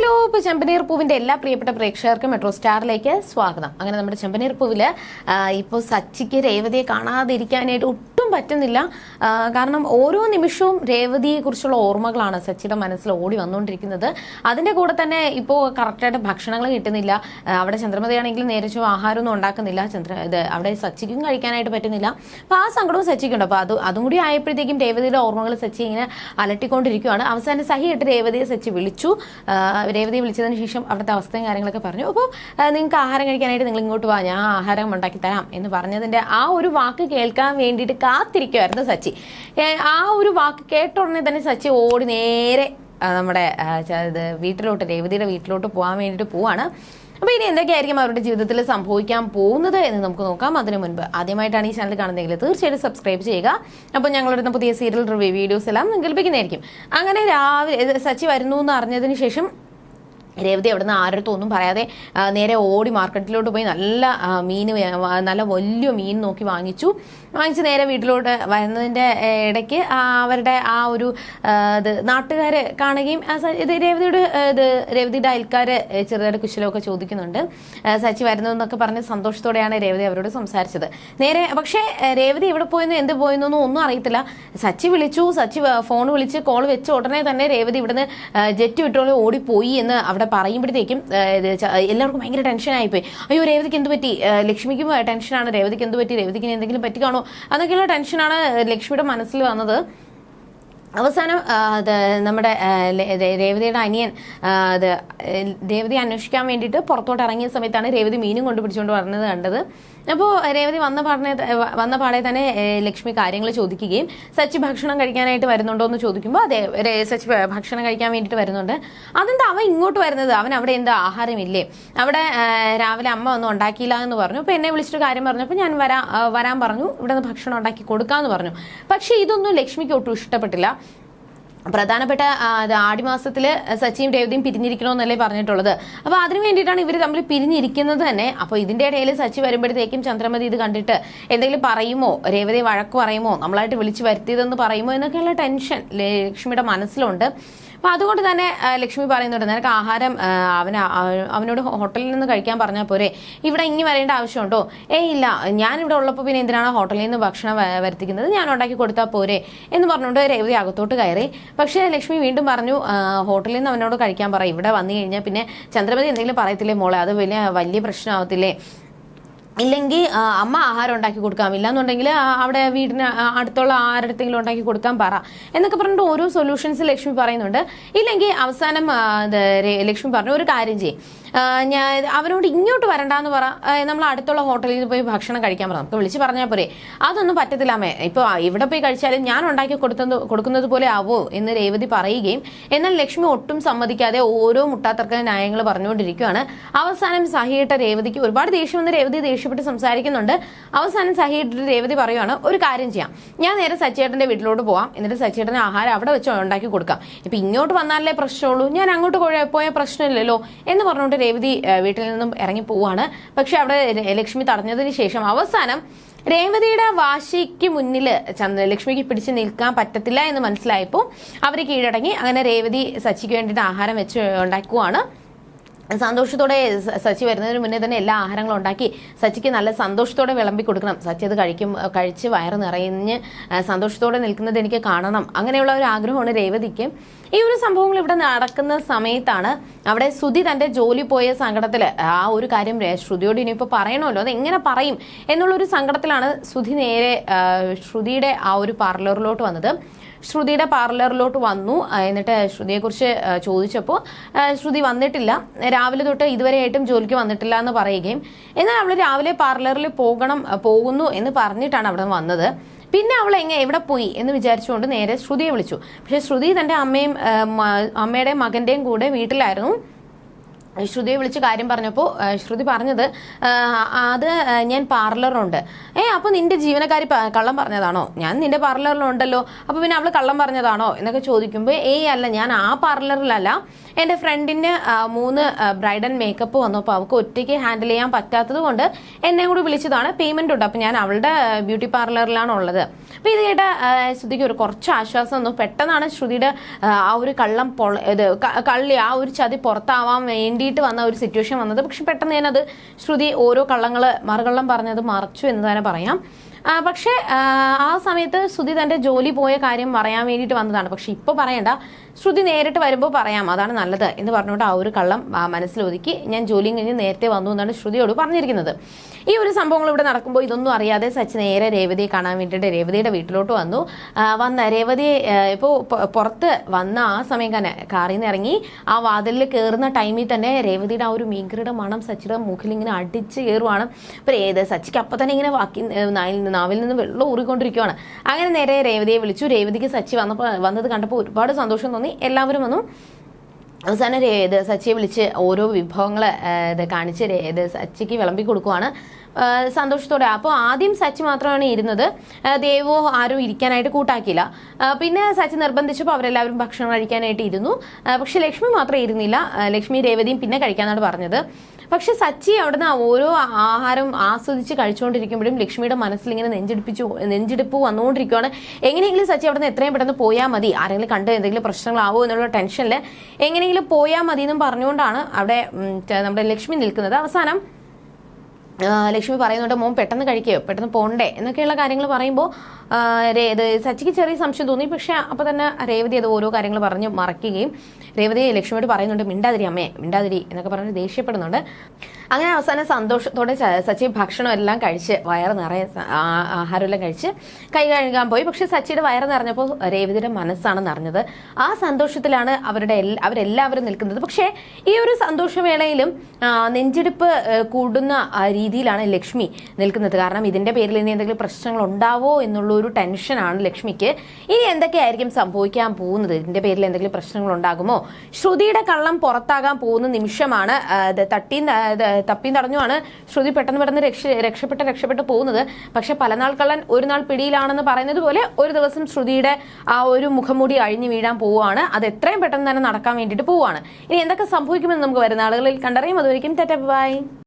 Hello ഇപ്പോൾ ചെമ്പനീർ പൂവിന്റെ എല്ലാ പ്രിയപ്പെട്ട പ്രേക്ഷകർക്കും മെട്രോ സ്റ്റാറിലേക്ക് സ്വാഗതം. അങ്ങനെ നമ്മുടെ ചെമ്പനീർ പൂവിൽ ഇപ്പോൾ സച്ചിക്ക് രേവതിയെ കാണാതിരിക്കാനായിട്ട് പറ്റുന്നില്ല. കാരണം ഓരോ നിമിഷവും രേവതിയെ കുറിച്ചുള്ള ഓർമ്മകളാണ് സച്ചിയുടെ മനസ്സിൽ ഓടി വന്നുകൊണ്ടിരിക്കുന്നത്. അതിന്റെ കൂടെ തന്നെ ഇപ്പോൾ കറക്റ്റായിട്ട് ഭക്ഷണങ്ങൾ കിട്ടുന്നില്ല. അവിടെ ചന്ദ്രമതിയാണെങ്കിൽ നേരെ ആഹാരമൊന്നും ഉണ്ടാക്കുന്നില്ല. ചന്ദ്ര ഇത് അവിടെ സച്ചിക്കും കഴിക്കാനായിട്ട് പറ്റുന്നില്ല. അപ്പോൾ ആ സങ്കടവും സച്ചിക്കുണ്ട്. അപ്പോൾ അത് അതും കൂടി ആയപ്പോഴത്തേക്കും രേവതിയുടെ ഓർമ്മകൾ സച്ചി ഇങ്ങനെ അലട്ടിക്കൊണ്ടിരിക്കുകയാണ് അവസാനം സഹിയിട്ട് രേവതിയെ സച്ചി വിളിച്ചു. രേവതിയെ വിളിച്ചതിന് ശേഷം അവിടുത്തെ അവസ്ഥയും കാര്യങ്ങളൊക്കെ പറഞ്ഞു. അപ്പോൾ നിങ്ങൾക്ക് ആഹാരം കഴിക്കാനായിട്ട് നിങ്ങൾ ഇങ്ങോട്ട് വാ. ഞാൻ ആഹാരം ഉണ്ടാക്കി തരാം എന്ന് പറഞ്ഞതിന്റെ ആ ഒരു വാക്ക് കേൾക്കാൻ വേണ്ടിയിട്ട് കാത്തിരിക്കുമായിരുന്നു സച്ചി. ആ ഒരു വാക്ക് കേട്ട ഉടനെ തന്നെ സച്ചി ഓടി നേരെ നമ്മുടെ വീട്ടിലോട്ട് രേവതിയുടെ വീട്ടിലോട്ട് പോകാൻ വേണ്ടിയിട്ട് പോവാണ്. അപ്പോൾ ഇനി എന്തൊക്കെയായിരിക്കും അവരുടെ ജീവിതത്തിൽ സംഭവിക്കാൻ പോകുന്നത് എന്ന് നമുക്ക് നോക്കാം. അതിനു മുൻപ് ആദ്യമായിട്ടാണ് ഈ ചാനൽ കാണുന്നതെങ്കിൽ തീർച്ചയായിട്ടും സബ്സ്ക്രൈബ് ചെയ്യുക. അപ്പോൾ ഞങ്ങളുടെ പുതിയ സീരിയൽ റിവ്യൂ വീഡിയോസ് എല്ലാം നിങ്ങൾക്ക് അങ്ങനെ രാവിലെ സച്ചി വരുന്നു എന്ന് അറിഞ്ഞതിന് ശേഷം രേവതി അവിടുന്ന് ആരുടെ ഒന്നും പറയാതെ നേരെ ഓടി മാർക്കറ്റിലോട്ട് പോയി നല്ല മീൻ നല്ല വലിയ മീൻ നോക്കി വാങ്ങിച്ചു. വാങ്ങിച്ച് നേരെ വീട്ടിലോട്ട് വരുന്നതിന്റെ ഇടയ്ക്ക് അവരുടെ ആ ഒരു ഇത് നാട്ടുകാർ കാണുകയും ഇത് രേവതിയുടെ ഇത് രേവതിയുടെ അയൽക്കാർ ചെറുതായിട്ട് കുശലമൊക്കെ ചോദിക്കുന്നുണ്ട്. സച്ചി വരുന്നു എന്നൊക്കെ പറഞ്ഞ് സന്തോഷത്തോടെയാണ് രേവതി അവരോട് സംസാരിച്ചത്. നേരെ പക്ഷേ രേവതി എവിടെ പോയെന്നും എന്ത് പോയെന്നൊന്നും ഒന്നും അറിയത്തില്ല. സച്ചി വിളിച്ചു സച്ചി ഫോൺ വിളിച്ച് കോൾ വെച്ച് ഉടനെ തന്നെ രേവതി ഇവിടുന്ന് ജെറ്റ് വിട്ടോളെ ഓടിപ്പോയി എന്ന് അവിടെ പറയുമ്പോഴത്തേക്കും ആ, ഇത് ച- എല്ലാവർക്കും ഭയങ്കര ടെൻഷനായിപ്പോയി അയ്യോ രേവതിക്ക് എന്ത് പറ്റി? ലക്ഷ്മിക്കും ടെൻഷനാണ് രേവതിക്ക് എന്ത് പറ്റി? രേവതിക്ക് എന്തെങ്കിലും പറ്റിക്കാണോ? അതൊക്കെയുള്ള ടെൻഷനാണ് ലക്ഷ്മിയുടെ മനസ്സിൽ വന്നത്. അവസാനം നമ്മുടെ രേവതിയുടെ അനിയൻ രേവതി അന്വേഷിക്കാൻ വേണ്ടിയിട്ട് പുറത്തോട്ട് ഇറങ്ങിയ സമയത്താണ് രേവതി മീനും കൊണ്ടുപിടിച്ചുകൊണ്ട് വരുന്നത് കണ്ടത്. അപ്പോൾ രേവതി വന്ന പാടനെ വന്ന പാടെ തന്നെ ലക്ഷ്മി കാര്യങ്ങൾ ചോദിക്കുകയും സച്ചി ഭക്ഷണം കഴിക്കാനായിട്ട് വരുന്നുണ്ടോ എന്ന് ചോദിക്കുമ്പോൾ അതെ സച്ചി ഭക്ഷണം കഴിക്കാൻ വേണ്ടിയിട്ട് വരുന്നുണ്ട്. അതെന്താ അവൻ ഇങ്ങോട്ട് വരുന്നത്? അവൻ അവിടെ എന്താ ആഹാരമില്ലേ? അവിടെ രാവിലെ അമ്മ ഒന്നും ഉണ്ടാക്കിയില്ല എന്ന് പറഞ്ഞു. അപ്പോൾ എന്നെ വിളിച്ചിട്ട് കാര്യം പറഞ്ഞപ്പോൾ ഞാൻ വരാ വരാൻ പറഞ്ഞു. ഇവിടെ നിന്ന് ഭക്ഷണം ഉണ്ടാക്കി കൊടുക്കാമെന്ന് പറഞ്ഞു. പക്ഷേ ഇതൊന്നും ലക്ഷ്മിക്ക് ഒട്ടും ഇഷ്ടപ്പെട്ടില്ല. പ്രധാനപ്പെട്ട ആടിമാസത്തിൽ സച്ചിയും രേവതിയും പിരിഞ്ഞിരിക്കണമെന്നല്ലേ പറഞ്ഞിട്ടുള്ളത്. അപ്പൊ അതിന് വേണ്ടിയിട്ടാണ് ഇവർ തമ്മിൽ പിരിഞ്ഞിരിക്കുന്നത് തന്നെ. അപ്പോൾ ഇതിന്റെ ഇടയിൽ സച്ചി വരുമ്പോഴത്തേക്കും ചന്ദ്രമതി ഇത് കണ്ടിട്ട് എന്തെങ്കിലും പറയുമോ? രേവതി വഴക്ക് പറയുമോ? നമ്മളായിട്ട് വിളിച്ചു വരുത്തിയതെന്ന് പറയുമോ? എന്നൊക്കെയുള്ള ടെൻഷൻ ലക്ഷ്മിയുടെ മനസ്സിലുണ്ട്. അപ്പൊ അതുകൊണ്ട് തന്നെ ലക്ഷ്മി പറയുന്നുണ്ട് നിനക്ക് ആഹാരം ആ, അവന് അവനോട് ഹോട്ടലിൽ നിന്ന് കഴിക്കാൻ പറഞ്ഞാൽ പോരെ. ഇവിടെ ഇനി വരേണ്ട ആവശ്യമുണ്ടോ? ഏയ് ഇല്ല. ഞാൻ ഇവിടെ ഉള്ളപ്പോൾ പിന്നെ എന്തിനാണ് ഹോട്ടലിൽ നിന്ന് ഭക്ഷണം വരുത്തിക്കുന്നത്? ഞാൻ ഉണ്ടാക്കി കൊടുത്താൽ പോരെ. എന്ന് പറഞ്ഞുകൊണ്ട് രേവതി അകത്തോട്ട് കയറി. പക്ഷേ ലക്ഷ്മി വീണ്ടും പറഞ്ഞു ഹോട്ടലിൽ നിന്ന് അവനോട് കഴിക്കാൻ പറ. ഇവിടെ വന്നു കഴിഞ്ഞാൽ പിന്നെ ചന്ദ്രപതി എന്തെങ്കിലും പറയത്തില്ലേ മോളെ? അത് വലിയ വലിയ പ്രശ്നമാവത്തില്ലേ? ഇല്ലെങ്കിൽ അമ്മ ആഹാരം ഉണ്ടാക്കി കൊടുക്കാം. ഇല്ലാന്നുണ്ടെങ്കിൽ അവിടെ വീടിന് അടുത്തുള്ള ആരുടെങ്കിലും ഉണ്ടാക്കി കൊടുക്കാൻ പറ. എന്നൊക്കെ പറഞ്ഞിട്ട് ഓരോ സൊല്യൂഷൻസ് ലക്ഷ്മി പറയുന്നുണ്ട്. ഇല്ലെങ്കിൽ അവസാനം ലക്ഷ്മി പറഞ്ഞു ഒരു കാര്യം ചെയ്യും. ഞാൻ അവനോട് ഇങ്ങോട്ട് വരണ്ടാന്ന് പറ. നമ്മൾ അടുത്തുള്ള ഹോട്ടലിൽ പോയി ഭക്ഷണം കഴിക്കാൻ പറഞ്ഞു നമുക്ക് വിളിച്ച് പറഞ്ഞാൽ പോരെ. അതൊന്നും പറ്റത്തില്ല അമ്മേ. ഇപ്പോൾ ഇവിടെ പോയി കഴിച്ചാലും ഞാൻ ഉണ്ടാക്കി കൊടുത്തത് കൊടുക്കുന്നത് പോലെ ആവോ എന്ന് രേവതി പറയുകയും എന്നാൽ ലക്ഷ്മി ഒട്ടും സമ്മതിക്കാതെ ഓരോ മുട്ടാത്തർക്ക ന്യായങ്ങൾ പറഞ്ഞുകൊണ്ടിരിക്കുകയാണ് അവസാനം സഹിയിട്ട രേവതിക്ക് ഒരുപാട് ദേഷ്യം വന്ന് രേവതി ദേഷ്യപ്പെട്ട് സംസാരിക്കുന്നുണ്ട്. അവസാനം സഹിയിട്ടിട്ട് രേവതി പറയുവാണ് ഒരു കാര്യം ചെയ്യാം. ഞാൻ നേരെ സച്ചേട്ടന്റെ വീട്ടിലോട്ട് പോവാം. എന്നിട്ട് സച്ചേട്ടന് ആഹാരം അവിടെ വെച്ച് ഉണ്ടാക്കി കൊടുക്കാം. ഇപ്പൊ ഇങ്ങോട്ട് വന്നാലേ പ്രശ്നമുള്ളൂ. ഞാൻ അങ്ങോട്ട് പോയ പ്രശ്നമില്ലല്ലോ. എന്ന് പറഞ്ഞുകൊണ്ട് രേവതി വീട്ടിൽ നിന്നും ഇറങ്ങി പോവാണ്. പക്ഷെ അവിടെ ലക്ഷ്മി തടഞ്ഞതിന് ശേഷം അവസാനം രേവതിയുടെ വാശിക്ക് മുന്നിൽ ചന്ദ്ര ലക്ഷ്മിക്ക് പിടിച്ച് നിൽക്കാൻ പറ്റത്തില്ല എന്ന് മനസ്സിലായപ്പോൾ അവർ കീഴടങ്ങി. അങ്ങനെ രേവതി സച്ചിക്ക് വേണ്ടിയിട്ട് ആഹാരം വെച്ച് ഉണ്ടാക്കുവാണ്. സന്തോഷത്തോടെ സച്ചി വരുന്നതിന് മുന്നേ തന്നെ എല്ലാ ആഹാരങ്ങളും ഉണ്ടാക്കി സച്ചിക്ക് നല്ല സന്തോഷത്തോടെ വിളമ്പി കൊടുക്കണം. സച്ചി അത് കഴിക്കും കഴിച്ച് വയറ് നിറഞ്ഞ് സന്തോഷത്തോടെ നിൽക്കുന്നത് എനിക്ക് കാണണം. അങ്ങനെയുള്ള ഒരു ആഗ്രഹമാണ് രേവതിക്ക്. ഈ ഒരു സംഭവങ്ങൾ ഇവിടെ നടക്കുന്ന സമയത്താണ് അവിടെ ശ്രുതി തന്റെ ജോലി പോയ സങ്കടത്തിൽ ആ ഒരു കാര്യം ശ്രുതിയോട് ഇനിയിപ്പോൾ പറയണമല്ലോ അത് എങ്ങനെ പറയും എന്നുള്ളൊരു സങ്കടത്തിലാണ് ശ്രുതി നേരെ ശ്രുതിയുടെ ആ ഒരു പാർലറിലോട്ട് വന്നത്. ശ്രുതിയുടെ പാർലറിലോട്ട് വന്നു എന്നിട്ട് ശ്രുതിയെക്കുറിച്ച് ചോദിച്ചപ്പോൾ ശ്രുതി വന്നിട്ടില്ല. രാവിലെ തൊട്ട് ഇതുവരെയായിട്ടും ജോലിക്ക് വന്നിട്ടില്ല എന്ന് പറയുകയും എന്നാൽ അവൾ രാവിലെ പാർലറിൽ പോകണം പോകുന്നു എന്ന് പറഞ്ഞിട്ടാണ് അവിടെ വന്നത്. പിന്നെ അവൾ എങ്ങനെ എവിടെ പോയി എന്ന് വിചാരിച്ചുകൊണ്ട് നേരെ ശ്രുതിയെ വിളിച്ചു. പക്ഷെ ശ്രുതി തന്റെ അമ്മയും അമ്മയുടെയും മകന്റെയും കൂടെ വീട്ടിലായിരുന്നു. ശ്രുതിയെ വിളിച്ച് കാര്യം പറഞ്ഞപ്പോൾ ശ്രുതി പറഞ്ഞത് അത് ഞാൻ പാർലറുണ്ട് ഏ അപ്പോൾ നിന്റെ ജീവനക്കാരി കള്ളം പറഞ്ഞതാണോ? ഞാൻ നിന്റെ പാർലറിലുണ്ടല്ലോ. അപ്പോൾ പിന്നെ അവൾ കള്ളം പറഞ്ഞതാണോ? എന്നൊക്കെ ചോദിക്കുമ്പോൾ ഏയ് അല്ല ഞാൻ ആ പാർലറിലല്ല. എന്റെ ഫ്രണ്ടിന് മൂന്ന് ബ്രൈഡൽ മേക്കപ്പ് വന്നു വന്നപ്പോൾ അവൾക്ക് ഒറ്റയ്ക്ക് ഹാൻഡിൽ ചെയ്യാൻ പറ്റാത്തത് കൊണ്ട് എന്നെ കൂടി വിളിച്ചതാണ്. പേയ്മെന്റ് ഉണ്ട്. അപ്പോൾ ഞാൻ അവളുടെ ബ്യൂട്ടി പാർലറിലാണ് ഉള്ളത്. അപ്പോൾ ഇത് കേട്ട ശ്രുതിക്ക് ഒരു കുറച്ച് ആശ്വാസം വന്നു. പെട്ടെന്നാണ് ശ്രുതിയുടെ ആ, ഒരു കള്ളം പൊള ഇത് കള്ളി ആ ഒരു ചതി പുറത്താവാൻ വേണ്ടിയിട്ട് വന്ന ഒരു സിറ്റുവേഷൻ വന്നത്. പക്ഷെ പെട്ടെന്ന് അത് ശ്രുതി ഓരോ കള്ളങ്ങൾ മറുകള്ളം പറഞ്ഞത് മറച്ചു എന്ന് തന്നെ പറയാം. പക്ഷേ ആ, ആ സമയത്ത് ശ്രുതി തന്റെ ജോലി പോയ കാര്യം പറയാൻ വേണ്ടിയിട്ട് വന്നതാണ്. പക്ഷെ ഇപ്പോൾ പറയണ്ട. ശ്രുതി നേരിട്ട് വരുമ്പോൾ പറയാം. അതാണ് നല്ലത് എന്ന് പറഞ്ഞുകൊണ്ട് ആ ഒരു കള്ളം മനസ്സിൽ ഒതുക്കി ഞാൻ ജോലിയും കഴിഞ്ഞ് നേരത്തെ വന്നു എന്നാണ് ശ്രുതിയോട് പറഞ്ഞിരിക്കുന്നത്. ഈ ഒരു സംഭവങ്ങൾ ഇവിടെ നടക്കുമ്പോൾ ഇതൊന്നും അറിയാതെ സച്ച് നേരെ രേവതിയെ കാണാൻ വേണ്ടിയിട്ട് രേവതിയുടെ വീട്ടിലോട്ട് വന്നു. വന്ന രേവതിയെ ഇപ്പോൾ പുറത്ത് വന്ന ആ സമയം തന്നെ കാറിൽ നിന്ന് ഇറങ്ങി ആ വാതിലിൽ കയറുന്ന ടൈമിൽ തന്നെ രേവതിയുടെ ആ ഒരു മീൻകൃട മണം സച്ചിയുടെ മുഖിൽ ഇങ്ങനെ അടിച്ച് കയറുവാണ് അപ്പോൾ ഏത് സച്ചിക്ക് അപ്പം തന്നെ ഇങ്ങനെ വാക്കി നാവിൽ നിന്ന് വെള്ളം ഊറിക്കൊണ്ടിരിക്കുവാണ്. അങ്ങനെ നേരെ രേവതിയെ വിളിച്ചു. രേവതിക്ക് സച്ചി വന്നപ്പോൾ വന്നത് കണ്ടപ്പോൾ ഒരുപാട് സന്തോഷം തോന്നി. എല്ലാവരും വന്നു. അവസാനം ഇത് സച്ചിയെ വിളിച്ച് ഓരോ വിഭവങ്ങൾ ഇത് കാണിച്ച് ഇത് സച്ചിക്ക് വിളമ്പി കൊടുക്കുവാണ്. സന്തോഷത്തോടെ. അപ്പോൾ ആദ്യം സച്ചി മാത്രമാണ് ഇരുന്നത്. ദേവോ ആരും ഇരിക്കാനായിട്ട് കൂട്ടാക്കിയില്ല. പിന്നെ സച്ചി നിർബന്ധിച്ചപ്പോൾ അവരെല്ലാവരും ഭക്ഷണം കഴിക്കാനായിട്ട് ഇരുന്നു. പക്ഷെ ലക്ഷ്മി മാത്രം ഇരുന്നില്ല. ലക്ഷ്മി രേവതിയും പിന്നെ കഴിക്കാനാണ് പറഞ്ഞത്. പക്ഷെ സച്ചി അവിടുന്ന് ഓരോ ആഹാരം ആസ്വദിച്ച് കഴിച്ചുകൊണ്ടിരിക്കുമ്പോഴും ലക്ഷ്മിയുടെ മനസ്സിൽ ഇങ്ങനെ നെഞ്ചിടിപ്പിച്ചു നെഞ്ചിടിപ്പ് വന്നുകൊണ്ടിരിക്കുകയാണ് എങ്ങനെയെങ്കിലും സച്ചി അവിടുന്ന് എത്രയും പെട്ടെന്ന് പോയാൽ മതി. ആരെങ്കിലും കണ്ട് എന്തെങ്കിലും പ്രശ്നങ്ങളാവോ എന്നുള്ള ടെൻഷനിൽ എങ്ങനെയെങ്കിലും പോയാൽ മതി എന്നും പറഞ്ഞുകൊണ്ടാണ് അവിടെ നമ്മുടെ ലക്ഷ്മി നിൽക്കുന്നത്. അവസാനം ലക്ഷ്മി പറയുന്നുണ്ട് മോൻ പെട്ടെന്ന് കഴിക്കുകയോ പെട്ടെന്ന് പോണ്ടേ എന്നൊക്കെയുള്ള കാര്യങ്ങൾ പറയുമ്പോൾ ഇത് സച്ചിക്ക് ചെറിയ സംശയം തോന്നി. പക്ഷെ അപ്പോൾ തന്നെ രേവതി അത് ഓരോ കാര്യങ്ങൾ പറഞ്ഞ് മറക്കുകയും രേവതി ലക്ഷ്മിയോട് പറയുന്നുണ്ട് മിണ്ടാതിരി അമ്മേ മിണ്ടാതിരി എന്നൊക്കെ പറഞ്ഞ് ദേഷ്യപ്പെടുന്നുണ്ട്. അങ്ങനെ അവസാനം സന്തോഷത്തോടെ സച്ചി ഭക്ഷണം എല്ലാം കഴിച്ച് വയറ് നിറയെ ആഹാരമെല്ലാം കഴിച്ച് കൈ കഴുകാൻ പോയി. പക്ഷെ സച്ചിയുടെ വയറ് നിറഞ്ഞപ്പോൾ രേവതിയുടെ മനസ്സാണ് നിറഞ്ഞത്. ആ സന്തോഷത്തിലാണ് അവരുടെ അവരെല്ലാവരും നിൽക്കുന്നത്. പക്ഷേ ഈ ഒരു സന്തോഷവേളയിലും നെഞ്ചെടുപ്പ് കൂടുന്ന രീതിയിലാണ് ലക്ഷ്മി നിൽക്കുന്നത്. കാരണം ഇതിന്റെ പേരിൽ ഇനി എന്തെങ്കിലും പ്രശ്നങ്ങൾ ഉണ്ടാവോ എന്നുള്ള ഒരു ടെൻഷനാണ് ലക്ഷ്മിക്ക്. ഇനി എന്തൊക്കെയായിരിക്കും സംഭവിക്കാൻ പോകുന്നത്? ഇതിന്റെ പേരിൽ എന്തെങ്കിലും പ്രശ്നങ്ങൾ ഉണ്ടാകുമോ? ശ്രുതിയുടെ കള്ളം പുറത്താകാൻ പോകുന്ന നിമിഷമാണ് ആ, തപ്പിയും തടഞ്ഞുമാണ് ശ്രുതി പെട്ടെന്ന് പെട്ടെന്ന് രക്ഷ രക്ഷപ്പെട്ട് രക്ഷപ്പെട്ട് പോകുന്നത്. പക്ഷെ പല നാൾ കള്ളൻ ഒരു നാൾ പിടിയിലാണെന്ന് പറയുന്നത് പോലെ ഒരു ദിവസം ശ്രുതിയുടെ ആ ഒരു മുഖംമൂടി അഴിഞ്ഞു വീഴാൻ പോവുകയാണ്. അത് എത്രയും പെട്ടെന്ന് തന്നെ നടക്കാൻ വേണ്ടിയിട്ട് പോവുകയാണ്. ഇനി എന്തൊക്കെ സംഭവിക്കുമെന്ന് നമുക്ക് വരുന്ന ആളുകളിൽ കണ്ടറിയും. അതുവരെയും ടാറ്റ ബൈ.